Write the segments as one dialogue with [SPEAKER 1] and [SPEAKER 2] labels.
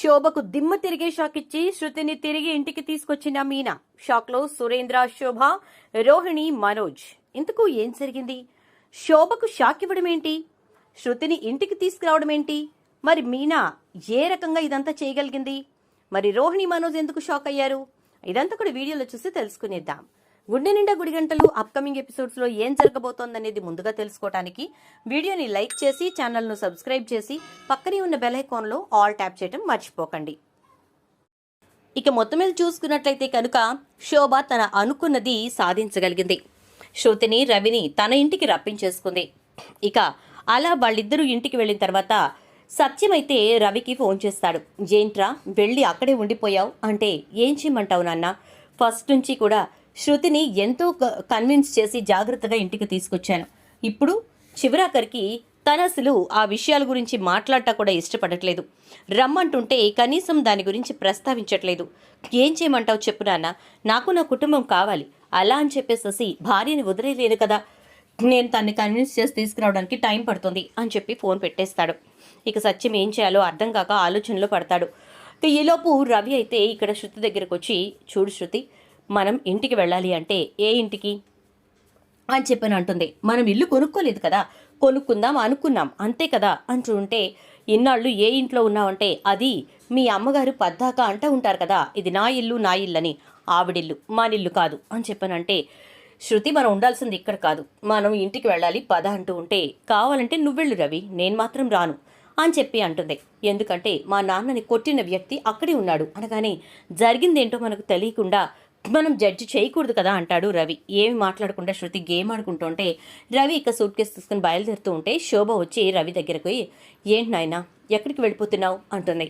[SPEAKER 1] శోభకు దిమ్మ తిరిగే షాక్ ఇచ్చి శృతిని తిరిగి ఇంటికి తీసుకొచ్చిన మీనా. షాక్లో సురేంద్ర శోభ రోహిణి మనోజ్. ఇంతకు ఏం జరిగింది? శోభకు షాక్ ఇవ్వడం ఏంటి? శృతిని ఇంటికి తీసుకురావడం ఏంటి? మరి మీనా ఏ రకంగా ఇదంతా చేయగలిగింది? మరి రోహిణి మనోజ్ ఎందుకు షాక్ అయ్యారు? ఇదంతా కూడా వీడియోలో చూసి తెలుసుకునేద్దాం. గుండె నిండా గుడి గంటలు అప్కమింగ్ ఎపిసోడ్స్లో ఏం జరగబోతోందనేది ముందుగా తెలుసుకోవడానికి వీడియోని లైక్ చేసి ఛానల్ను సబ్స్క్రైబ్ చేసి పక్కనే ఉన్న బెల్ ఐకాన్లో ఆల్ ట్యాప్ చేయడం మర్చిపోకండి. ఇక మొత్తం మీద చూసుకున్నట్లయితే కనుక శోభ తన అనుకున్నది సాధించగలిగింది. శృతిని రవిని తన ఇంటికి రప్పించేసుకుంది. ఇక అలా వాళ్ళిద్దరూ ఇంటికి వెళ్ళిన తర్వాత సత్యమైతే రవికి ఫోన్ చేస్తాడు. జేంట్రా వెళ్ళి అక్కడే ఉండిపోయావు. అంటే ఏం చేయమంటావు నాన్న? ఫస్ట్ నుంచి కూడా శృతిని ఎంతో క- కన్విన్స్ చేసి జాగ్రత్తగా ఇంటికి తీసుకొచ్చాను. ఇప్పుడు చివరాఖరికి తన అసలు ఆ విషయాల గురించి మాట్లాడటం కూడా ఇష్టపడట్లేదు. రమ్మంటుంటే కనీసం దాని గురించి ప్రస్తావించట్లేదు. ఏం చేయమంటావు చెప్పు నాన్న. నాకు నా కుటుంబం కావాలి. అలా అని చెప్పేసేసి భార్యని వదిలేలేను కదా. నేను తన్ని కన్విన్స్ చేసి తీసుకురావడానికి టైం పడుతుంది అని చెప్పి ఫోన్ పెట్టేస్తాడు. ఇక సత్యం ఏం చేయాలో అర్థం కాక ఆలోచనలో పడతాడు. ఇక ఈలోపు రవి అయితే ఇక్కడ శృతి దగ్గరకు వచ్చి చూడు శృతి మనం ఇంటికి వెళ్ళాలి అంటే ఏ ఇంటికి? అని చెప్పని అంటుంది. మనం ఇల్లు కొనుక్కోలేదు కదా. కొనుక్కుందాం అనుకున్నాం. అంతే కదా అంటూ ఉంటే ఇన్నాళ్ళు ఏ ఇంట్లో ఉన్నావంటే అది మీ అమ్మగారు పద్దాక అంటూ ఉంటారు కదా ఇది నా ఇల్లు నా ఇల్లు అని ఆవిడిల్లు మానిల్లు కాదు అని చెప్పనంటే శృతి మనం ఉండాల్సింది ఇక్కడ కాదు. మనం ఇంటికి వెళ్ళాలి పద అంటూ ఉంటే కావాలంటే నువ్వెళ్ళు రవి నేను మాత్రం రాను అని చెప్పి అంటుంది. ఎందుకంటే మా నాన్నని కొట్టిన వ్యక్తి అక్కడే ఉన్నాడు అనగానే జరిగిందేంటో మనకు తెలియకుండా మనం జడ్జి చేయకూడదు కదా అంటాడు రవి. ఏమి మాట్లాడకుండా శృతి గేమ్ ఆడుకుంటుంటే రవి ఇక సూట్ కేసు తీసుకుని బయలుదేరుతూ ఉంటే శోభ వచ్చి రవి దగ్గరకు పోయి, ఏంటి నాయనా ఎక్కడికి వెళ్ళిపోతున్నావు? అంటుంది.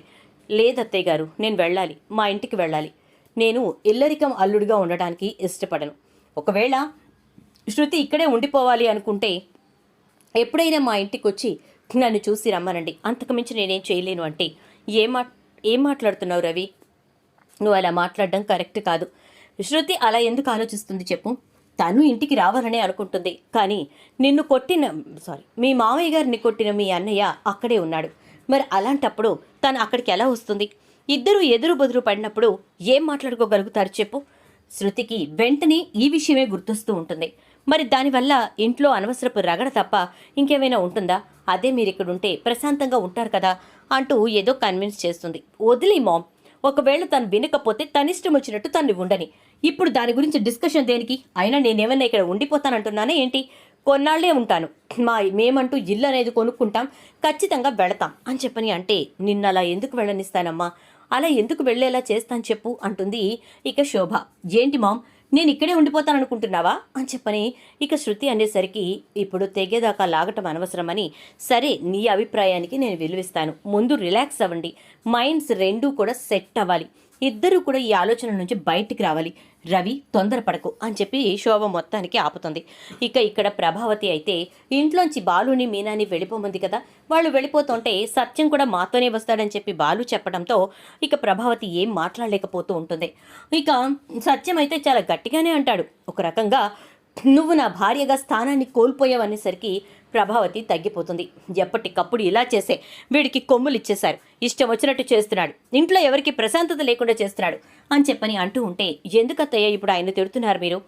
[SPEAKER 1] లేదత్తయ్య గారు నేను వెళ్ళాలి. మా ఇంటికి వెళ్ళాలి. నేను ఇల్లరికం అల్లుడిగా ఉండడానికి ఇష్టపడను. ఒకవేళ శృతి ఇక్కడే ఉండిపోవాలి అనుకుంటే ఎప్పుడైనా మా ఇంటికి వచ్చి నన్ను చూసి రమ్మనండి. అంతకుమించి నేనేం చేయలేను అంటే ఏం మా ఏం మాట్లాడుతున్నావు రవి? నువ్వు అలా మాట్లాడడం కరెక్ట్ కాదు. శృతి అలా ఎందుకు ఆలోచిస్తుంది చెప్పు? తను ఇంటికి రావాలనే అనుకుంటుంది. కానీ నిన్ను కొట్టిన సారీ మీ మామయ్య గారిని కొట్టిన మీ అన్నయ్య అక్కడే ఉన్నాడు. మరి అలాంటప్పుడు తను అక్కడికి ఎలా వస్తుంది? ఇద్దరు ఎదురు బెదురు పడినప్పుడు ఏం మాట్లాడుకోగలుగుతారు చెప్పు? శృతికి వెంటనే ఈ విషయమే గుర్తొస్తూ ఉంటుంది. మరి దానివల్ల ఇంట్లో అనవసరపు రగడ తప్ప ఇంకేమైనా ఉంటుందా? అదే మీరు ఇక్కడ ఉంటే ప్రశాంతంగా ఉంటారు కదా అంటూ ఏదో కన్విన్స్ చేస్తుంది. వదిలే మామ్. ఒకవేళ తను వినకపోతే తనిష్టం వచ్చినట్టు తన్ని ఉండని. ఇప్పుడు దాని గురించి డిస్కషన్ దేనికి? అయినా నేనేమన్నా ఇక్కడ ఉండిపోతానంటున్నానే ఏంటి? కొన్నాళ్ళే ఉంటాను. మా మేమంటూ ఇల్లు అనేది కొనుక్కుంటాం ఖచ్చితంగా వెళతాం. అని చెప్పని అంటే నిన్న అలా ఎందుకు వెళ్ళనిస్తానమ్మా? అలా ఎందుకు వెళ్ళేలా చేస్తాను చెప్పు అంటుంది ఇక శోభ. ఏంటి మామ్? నేను ఇక్కడే ఉండిపోతాననుకుంటున్నావా? అని చెప్పని ఇక శృతి అనేసరికి ఇప్పుడు తెగేదాకా లాగటం అనవసరమని సరే నీ అభిప్రాయానికి నేను విలువిస్తాను. ముందు రిలాక్స్ అవ్వండి. మైండ్స్ రెండూ కూడా సెట్ అవ్వాలి. ఇద్దరూ కూడా ఈ ఆలోచన నుంచి బయటికి రావాలి. రవి తొందరపడకు అని చెప్పి శోభ మొత్తానికి ఆపుతుంది. ఇక ఇక్కడ ప్రభావతి అయితే ఇంట్లోంచి బాలుని మీనాని వెళ్ళిపోమంది కదా. వాళ్ళు వెళ్ళిపోతుంటే సత్యం కూడా మాతోనే వస్తాడని చెప్పి బాలు చెప్పడంతో ఇక ప్రభావతి ఏం మాట్లాడలేకపోతూ ఉంటుంది. ఇక సత్యం అయితే చాలా గట్టిగానే అంటాడు. ఒక రకంగా నువ్వు నా భార్యగా స్థానాన్ని కోల్పోయావనేసరికి ప్రభావతి తగ్గిపోతుంది. ఎప్పటికప్పుడు ఇలా చేసే వీడికి కొమ్ములు ఇచ్చేశారు. ఇష్టం వచ్చినట్టు చేస్తున్నాడు. ఇంట్లో ఎవరికి ప్రశాంతత లేకుండా చేస్తున్నాడు అని చెప్పని అంటూ ఉంటే ఎందుకత్తయ్య ఇప్పుడు ఆయన తిడుతున్నారు మీరు?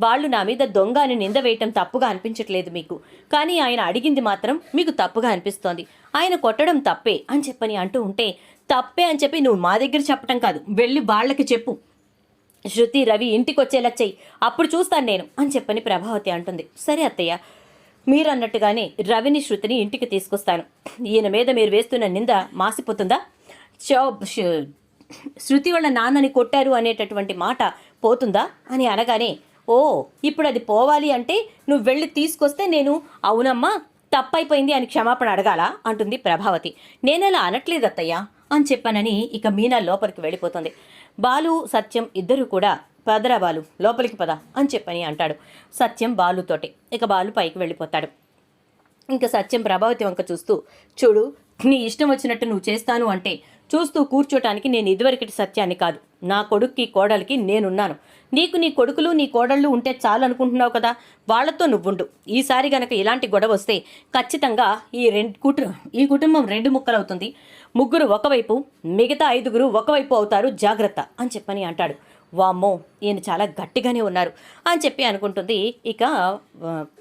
[SPEAKER 1] వాళ్ళు నా మీద దొంగ అని నింద వేయటం తప్పుగా అనిపించట్లేదు మీకు. కానీ ఆయన అడిగింది మాత్రం మీకు తప్పుగా అనిపిస్తోంది. ఆయన కొట్టడం తప్పే అని చెప్పని అంటూ ఉంటే తప్పే అని చెప్పి నువ్వు మా దగ్గర చెప్పటం కాదు. వెళ్ళి వాళ్ళకి చెప్పు. శృతి రవి ఇంటికి వచ్చేలా చెయ్యి. అప్పుడు చూస్తాను నేను అని చెప్పని ప్రభావతి అంటుంది. సరే అత్తయ్య మీరు అన్నట్టుగానే రవిని శృతిని ఇంటికి తీసుకొస్తాను. ఈయన మీద మీరు వేస్తున్న నింద మాసిపోతుందా? శో- శృతి వాళ్ళ నాన్నని కొట్టారు అనేటటువంటి మాట పోతుందా? అని అనగానే ఓ ఇప్పుడు అది పోవాలి అంటే నువ్వు వెళ్ళి తీసుకొస్తే నేను అవునమ్మా తప్పైపోయింది అని క్షమాపణ అడగాల? అంటుంది ప్రభావతి. నేనలా అనట్లేదు అత్తయ్య అని చెప్పానని ఇక మీనా లోపలికి వెళ్ళిపోతుంది. బాలు సత్యం ఇద్దరు కూడా పదరా బాలు లోపలికి పద అని చెప్పని అంటాడు. సత్యం బాలుతోటి. ఇక బాలు పైకి వెళ్ళిపోతాడు. ఇంకా సత్యం ప్రభావతి వంక చూస్తూ చూడు నీ ఇష్టం వచ్చినట్టు నువ్వు చేస్తాను అంటే చూస్తూ కూర్చోటానికి నేను ఇదివరకటి సత్యాన్ని కాదు. నా కొడుక్కి కోడలికి నేనున్నాను. నీకు నీ కొడుకులు నీ కోడళ్ళు ఉంటే చాలు అనుకుంటున్నావు కదా? వాళ్ళతో నువ్వుండు. ఈసారి గనక ఇలాంటి గొడవ వస్తే ఖచ్చితంగా ఈ రెండు కుటు ఈ కుటుంబం రెండు ముక్కలవుతుంది. ముగ్గురు ఒకవైపు మిగతా ఐదుగురు ఒకవైపు అవుతారు. జాగ్రత్త అని చెప్పని అంటాడు. వామ్మో ఈయన చాలా గట్టిగానే ఉన్నారు అని చెప్పి అనుకుంటుంది. ఇక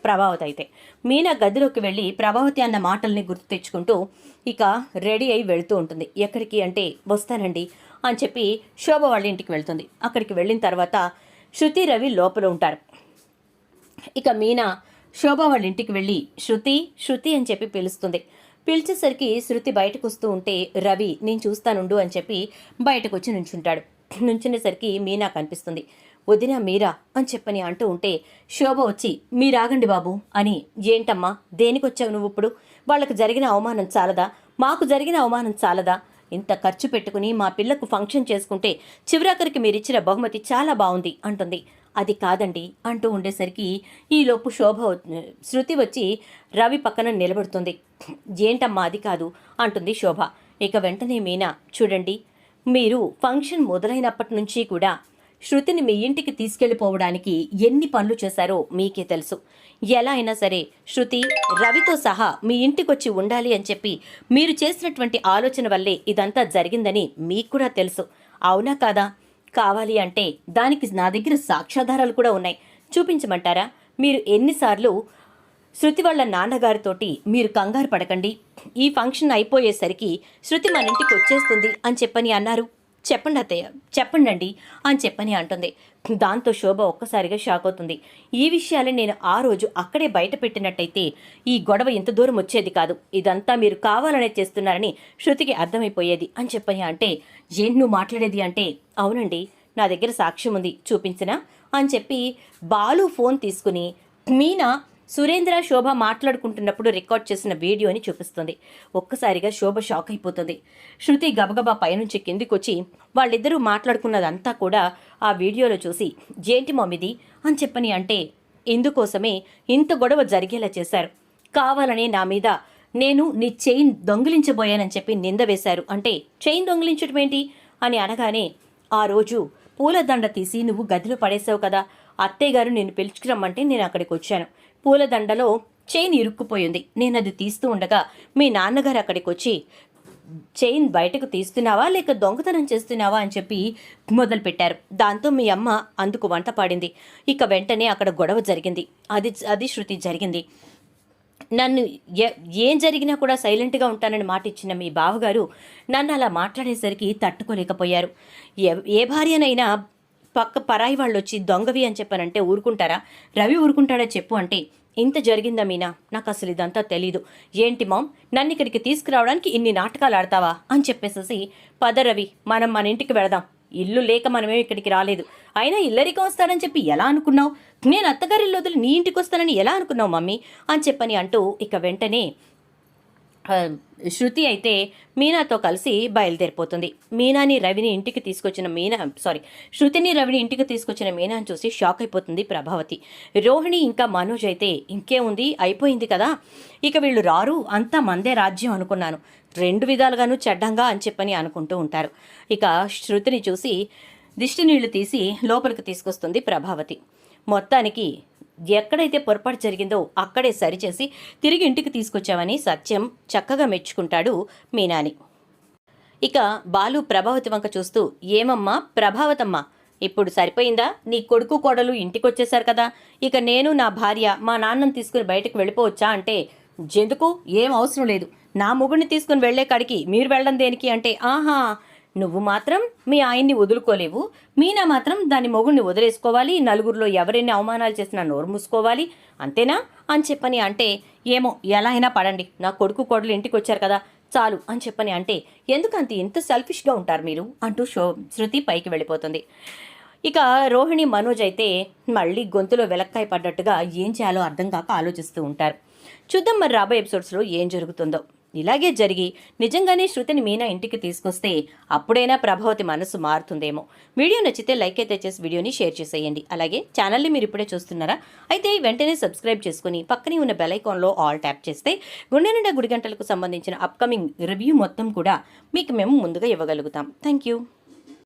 [SPEAKER 1] ప్రభావతి అయితే. మీనా గదిలోకి వెళ్ళి ప్రభావతి అన్న మాటల్ని గుర్తు తెచ్చుకుంటూ ఇక రెడీ అయి వెళ్తూ ఉంటుంది. ఎక్కడికి అంటే వస్తానండి అని చెప్పి శోభ వాళ్ళ ఇంటికి వెళ్తుంది. అక్కడికి వెళ్ళిన తర్వాత శృతి రవి లోపల ఉంటారు. ఇక మీనా శోభ వాళ్ళ ఇంటికి వెళ్ళి శృతి శృతి అని చెప్పి పిలుస్తుంది. పిలిచేసరికి శృతి బయటకు వస్తూ ఉంటే రవి నేను చూస్తానుండు అని చెప్పి బయటకు వచ్చి నుంచుంటాడు. నుంచునేసరికి మీనా కనిపిస్తుంది. వదిన మీరా అని చెప్పని అంటూ ఉంటే శోభ వచ్చి మీరాగండి బాబు అని ఏంటమ్మా దేనికొచ్చావు నువ్వు ఇప్పుడు? వాళ్ళకు జరిగిన అవమానం చాలదా? మాకు జరిగిన అవమానం చాలదా? ఇంత ఖర్చు పెట్టుకుని మా పిల్లకు ఫంక్షన్ చేసుకుంటే చివరాఖరికి మీరిచ్చిన బహుమతి చాలా బాగుంది అంటుంది. అది కాదండి అంటూ ఉండేసరికి ఈలోపు శోభ శృతి వచ్చి రవి పక్కన నిలబడుతుంది. ఏంటమ్మా అది కాదు అంటుంది శోభ. ఇక వెంటనే మీనా చూడండి మీరు ఫంక్షన్ మొదలైనప్పటి నుంచి కూడా శృతిని మీ ఇంటికి తీసుకెళ్ళిపోవడానికి ఎన్ని పనులు చేశారో మీకే తెలుసు. ఎలా అయినా సరే శృతి రవితో సహా మీ ఇంటికొచ్చి ఉండాలి అని చెప్పి మీరు చేసినటువంటి ఆలోచన వల్లే ఇదంతా జరిగిందని మీకు కూడా తెలుసు. అవునా కాదా? కావాలి అంటే దానికి నా దగ్గర సాక్ష్యాధారాలు కూడా ఉన్నాయి. చూపించమంటారా? మీరు ఎన్నిసార్లు శృతి వాళ్ళ నాన్నగారితోటి మీరు కంగారు పడకండి. ఈ ఫంక్షన్ అయిపోయేసరికి శృతి మన ఇంటికి వచ్చేస్తుంది అని చెప్పని అన్నారు. చెప్పండి అత్తయ్య చెప్పండి అండి అని చెప్పని అంటుంది. దాంతో శోభ ఒక్కసారిగా షాక్ అవుతుంది. ఈ విషయాలు నేను ఆ రోజు అక్కడే బయట పెట్టినట్టయితే ఈ గొడవ ఇంత దూరం వచ్చేది కాదు. ఇదంతా మీరు కావాలనే చేస్తున్నారని శృతికి అర్థమైపోయేది అని చెప్పని అంటే ఏంటి నువ్వు మాట్లాడేది అంటే అవునండి నా దగ్గర సాక్ష్యం ఉంది చూపించినా? అని చెప్పి బాలు ఫోన్ తీసుకుని మీనా సురేంద్ర శోభ మాట్లాడుకుంటున్నప్పుడు రికార్డ్ చేసిన వీడియోని చూపిస్తుంది. ఒక్కసారిగా శోభ షాక్ అయిపోతుంది. శృతి గబగబా పైనుంచి కిందికొచ్చి వాళ్ళిద్దరూ మాట్లాడుకున్నదంతా కూడా ఆ వీడియోలో చూసి జేంటి మమ్మిది అని చెప్పని అంటే ఇందుకోసమే ఇంత గొడవ జరిగేలా చేశారు. కావాలనే నా మీద నేను నీ చైన్ దొంగిలించబోయానని చెప్పి నింద వేశారు. అంటే చైన్ దొంగిలించడం ఏంటి అని అనగానే ఆ రోజు పూలదండ తీసి నువ్వు గదిలో పడేసావు కదా. అత్తయ్యగారు నేను పిలుచుకురమ్మంటే నేను అక్కడికి వచ్చాను. పూలదండలో చైన్ ఇరుక్కుపోయింది. నేను అది తీస్తూ ఉండగా మీ నాన్నగారు అక్కడికి వచ్చి చైన్ బయటకు తీస్తున్నావా లేక దొంగతనం చేస్తున్నావా? అని చెప్పి మొదలుపెట్టారు. దాంతో మీ అమ్మ అందుకు వంట పాడింది. ఇక వెంటనే అక్కడ గొడవ జరిగింది. అది అది శృతి జరిగింది. నన్ను ఏం జరిగినా కూడా సైలెంట్గా ఉంటానని మాట ఇచ్చిన మీ బావగారు నన్ను అలా మాట్లాడేసరికి తట్టుకోలేకపోయారు. ఏ ఏ భార్యనైనా పక్క పరాయి వాళ్ళు వచ్చి దొంగవి అని చెప్పానంటే ఊరుకుంటారా? రవి ఊరుకుంటాడా చెప్పు అంటే ఇంత జరిగిందా మీనా? నాకు అసలు ఇదంతా తెలీదు. ఏంటి మామ్ నన్ను ఇక్కడికి తీసుకురావడానికి ఇన్ని నాటకాలు ఆడతావా అని చెప్పేసేసి పద రవి మనం మన ఇంటికి వెళదాం. ఇల్లు లేక మనమేం ఇక్కడికి రాలేదు. అయినా ఇల్లరికి వస్తాడని చెప్పి ఎలా అనుకున్నావు? నేను అత్తగారిల్లు వదిలి నీ ఇంటికి వస్తానని ఎలా అనుకున్నావు మమ్మీ? అని చెప్పని అంటూ ఇక వెంటనే శృతి అయితే మీనాతో కలిసి బయలుదేరిపోతుంది. మీనాని రవిని ఇంటికి తీసుకొచ్చిన మీనా సారీ శృతిని రవిని ఇంటికి తీసుకొచ్చిన మీనాని చూసి షాక్ అయిపోతుంది ప్రభావతి. రోహిణి ఇంకా మనోజ్ అయితే ఇంకేముంది అయిపోయింది కదా? ఇక వీళ్ళు రారు అంతా మందే రాజ్యం అనుకున్నాను. రెండు విధాలుగాను చెడ్డంగా అని చెప్పని అనుకుంటూ ఉంటారు. ఇక శృతిని చూసి దిష్టి నీళ్ళు తీసి లోపలికి తీసుకొస్తుంది ప్రభావతి. మొత్తానికి ఎక్కడైతే పొరపాటు జరిగిందో అక్కడే సరిచేసి తిరిగి ఇంటికి తీసుకొచ్చామని సత్యం చక్కగా మెచ్చుకుంటాడు మీనాని. ఇక బాలు ప్రభావతి వంక చూస్తూ ఏమమ్మా ప్రభావతమ్మా ఇప్పుడు సరిపోయిందా? నీ కొడుకు కోడలు ఇంటికొచ్చేశారు కదా. ఇక నేను నా భార్య మా నాన్నని తీసుకుని బయటకు వెళ్ళిపోవచ్చా? అంటే జెందుకు ఏం అవసరం లేదు. నా మొగుడిని తీసుకుని వెళ్ళే కాడికి మీరు వెళ్ళడం దేనికి అంటే ఆహా నువ్వు మాత్రం మీ ఆయన్ని వదులుకోలేవు. మీనా మాత్రం దాని మొగుడిని వదిలేసుకోవాలి. నలుగురిలో ఎవరిని అవమానాలు చేసినా నోరు మూసుకోవాలి. అంతేనా? అని చెప్పని అంటే ఏమో ఎలా అయినా పడండి. నా కొడుకు కోడలు ఇంటికి వచ్చారు కదా చాలు అని చెప్పని అంటే ఎందుకంత ఇంత సెల్ఫిష్గా ఉంటారు మీరు? అంటూ షో శృతి పైకి వెళ్ళిపోతుంది. ఇక రోహిణి మనోజ్ అయితే మళ్ళీ గొంతులో వెలక్కాయ పడ్డట్టుగా ఏం చేయాలో అర్థం కాక ఆలోచిస్తూ ఉంటారు. చూద్దాం మరి రాబోయే ఎపిసోడ్స్లో ఏం జరుగుతుందో. ఇలాగే జరిగి నిజంగానే శృతిని మీనా ఇంటికి తీసుకొస్తే అప్పుడైనా ప్రభావతి మనసు మారుతుందేమో. వీడియో నచ్చితే లైక్ అయితే చేసి వీడియోని షేర్ చేసేయండి. అలాగే ఛానల్ని మీరు ఇప్పుడే చూస్తున్నారా? అయితే వెంటనే సబ్స్క్రైబ్ చేసుకుని పక్కనే ఉన్న బెల్ ఐకాన్లో ఆల్ ట్యాప్ చేస్తే గుండె నిండా గుడి గంటలకు సంబంధించిన అప్కమింగ్ రివ్యూ మొత్తం కూడా మీకు మేము ముందుగా ఇవ్వగలుగుతాం. Thank you